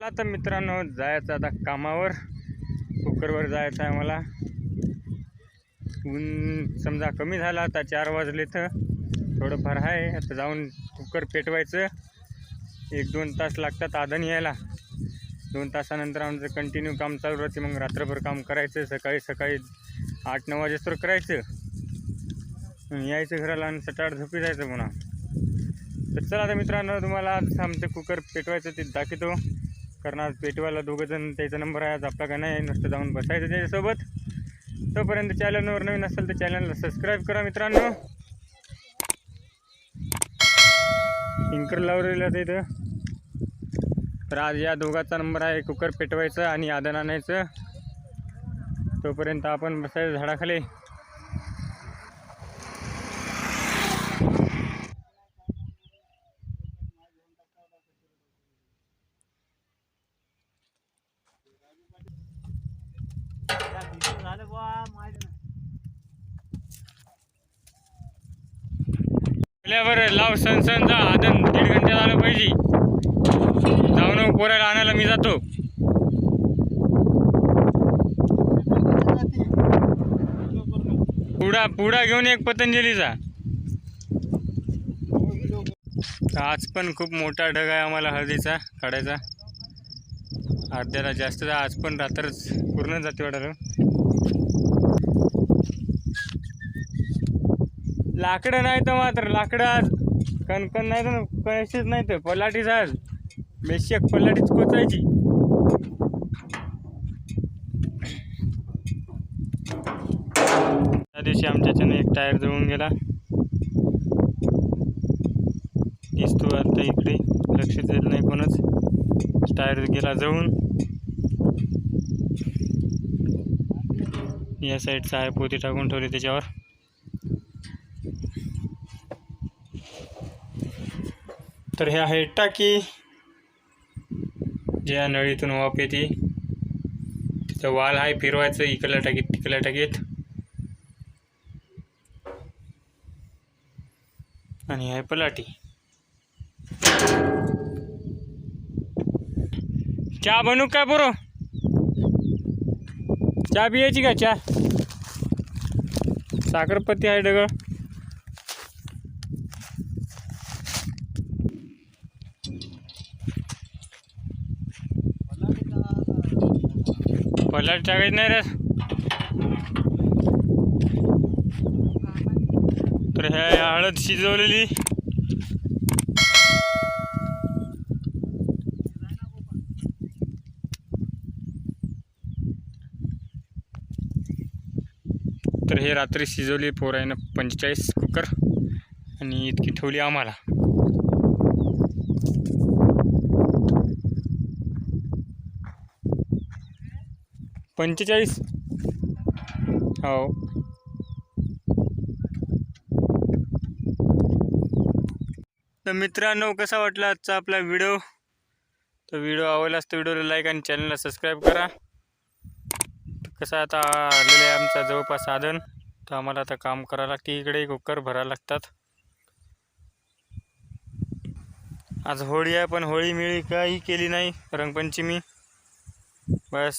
चला तर मित्रांनो जायचं आता कामावर. कुकरवर जायचं आहे मला ऊन समजा कमी झाला आता चार वाजले तर. थोडंफार आहे. आता जाऊन कुकर पेटवायचं. एक दोन तास लागतात आधण यायला. दोन तासानंतर आमचं कंटिन्यू काम चालू राहते. मग रात्रभर काम करायचं. सकाळी सकाळी आठ नऊ वाजेस्तर करायचं. यायचं घराला आणि सटाळ झोपी जायचं पुन्हा. तर चला आता मित्रांनो तुम्हाला आज आमचं कुकर पेटवायचं ते दाखवतो. कारण आज पेटवायला दोघं जण त्याचा नंबर आहे आज आपला का नाही नुसतं जाऊन बसायचं त्याच्यासोबत. तोपर्यंत चॅनलवर नवीन असेल तर चॅनलला सबस्क्राईब करा मित्रांनो. इंकर लावलेला तिथं तर आज या दोघाचा नंबर आहे कुकर पेटवायचं आणि आदन आणायचं तोपर्यंत आपण बसायचं झाडाखाली. गेल्यावर लाव सण सणचा आदन दीड घंटे झालं पाहिजे. जाऊन पोरायला आणायला मी जातो. पुडा पुडा घेऊन एक पतंजलीचा. आज पण खूप मोठा ढग आहे आम्हाला हळदीचा काढायचा. अर्ध्याला जास्त आज पण रात्रच पूर्ण जाते वाटायला लाकडं नाही तर मात्र लाकडं आज. कणकण नाही तर कशीच नाही तर पलाटीच आज. बेशक पलाटीच कोचायची. त्या दिवशी आमच्याच्यानं एक टायर जळून गेला. दिसतो आता इकडे. लक्ष दिलं नाही कोणच. टायर गेला जळून. या साईडचा आहे पोती टाकून ठेवली त्याच्यावर. तर हे आहे टाकी. ज्या नळीतून वाफ येते. तिथं वाल आहे फिरवायचं इकडल्या टाकीत तिकडल्या टाकीत. आणि आहे पलाटी. चहा बनू काय बरं? चहा बियायची का? चहा. साखरपत्ती आहे डगळ पलाट टाकायचं नाही रे. तर ह्या हळद शिजवलेली. तर हे रात्री शिजवली पोरायनं पंचेचाळीस कुकर आणि इतकी ठेवली आम्हाला. पंचेचाळीस? हो. तर मित्रांनो कसा वाटला आजचा आपला व्हिडिओ? तर व्हिडिओ आवडला तर व्हिडिओला लाईक आणि चॅनलला सबस्क्राईब करा. कसं आता आलेलं आहे आमचा जवळपास साधन. तर आम्हाला आता काम करावं लागते. इकडे कुकर भरावं लागतात. आज होळी आहे पण होळी मिळी काही केली नाही. रंगपंचमी. बस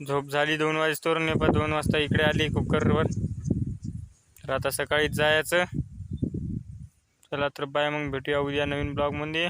झोप झाली दोन वाजतोवर नेपा दोन वाजता इकडे आली कुकरवर. तर आता सकाळीच जायचं. चला तर बाय मग भेटूया उद्या नवीन ब्लॉगमध्ये.